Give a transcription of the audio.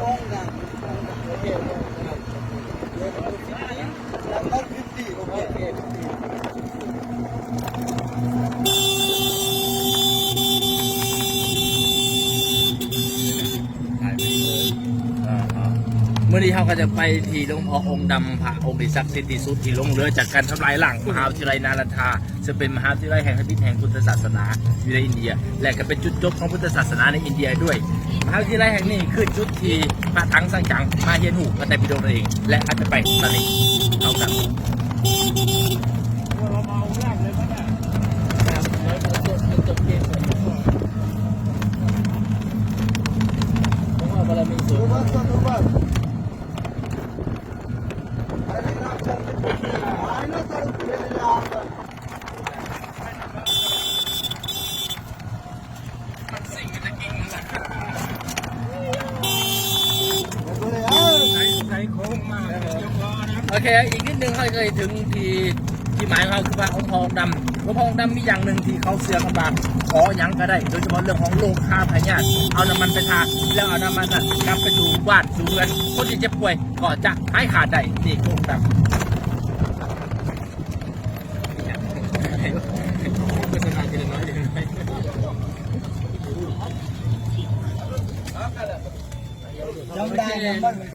ต้องกัน มื่อนี้เขาก็จะไปที่หลวงพ่อองค์ดำพระองค์ที่ศักดิ์สิทธิ์ที่สุดที่ลงเรือจากการทำลายหลังมหาวิทยาลัยนารันทาซึ่งเป็นมหาวิทยาลัยแห่งพิษแห่งพุทธศาสนาอยู่ในอินเดีย และก็เป็นจุดจบของพุทธศาสนาในอินเดียด้วย มหาวิทยาลัยแห่งนี้คือจุดที่พระทั้งสังจังมาเฮียนหูกันในปิฎกนั่นเอง และอาจจะไปตอนนี้เอากันเราเมาแรกเลยมั้งเนี่ยจบเกมเลยผมว่าบารมีสูง โอเค อีกนิดนึงค่อยเคยถึงที ที่หมายของเขาคือว่าองค์ทองดำองค์ทองดำมีอย่างหนึ่งที่เขาเสือกันมาขอหยังก็ได้ โดยเฉพาะเรื่องของโรคฆ่าพยาธิเอาน้ำมันไปทาแล้วเอาน้ำมันนั้นกลับไปดูบ้านดูเรือนคนที่เจ็บป่วยก็จะหายขาดได้นี่องค์ดำโฆษณาทีละน้อยอยจำได้จำได้